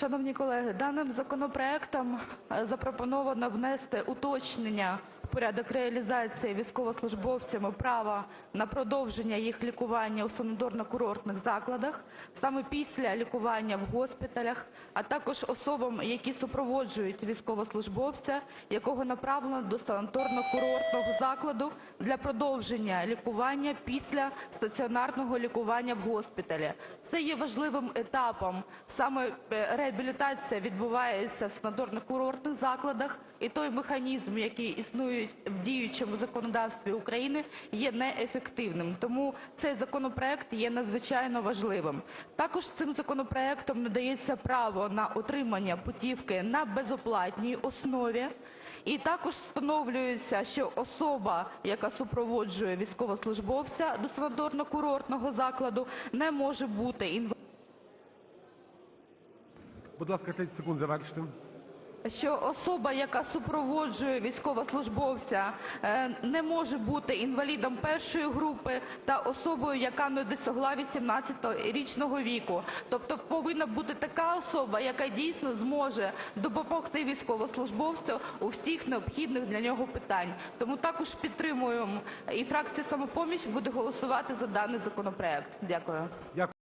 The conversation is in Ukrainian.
Шановні колеги, даним законопроектом е, запропоновано внести уточнення порядок реалізації військовослужбовцями права на продовження їх лікування у санаторно-курортних закладах саме після лікування в госпіталях, а також особам, які супроводжують військовослужбовця, якого направлено до санаторно-курортного закладу для продовження лікування після стаціонарного лікування в госпіталі. Це є важливим етапом. Саме е, реабілітація відбувається в санаторно-курортних закладах, і той механізм, який існує в діючому законодавстві України, є неефективним. Тому цей законопроект є надзвичайно важливим. Також цим законопроектом надається право на отримання путівки на безоплатній основі. І також встановлюється, що особа, яка супроводжує військовослужбовця до санаторно-курортного закладу, не може бути інвалідом, Будь ласка, 30 секунд завершити. Що особа, яка супроводжує військовослужбовця, е, не може бути інвалідом першої групи та особою, яка не досягла 18-річного віку. Тобто повинна бути така особа, яка дійсно зможе допомогти військовослужбовцю у всіх необхідних для нього питань. Тому також підтримуємо, і фракція "Самопоміч" буде голосувати за даний законопроект. Дякую. Дякую.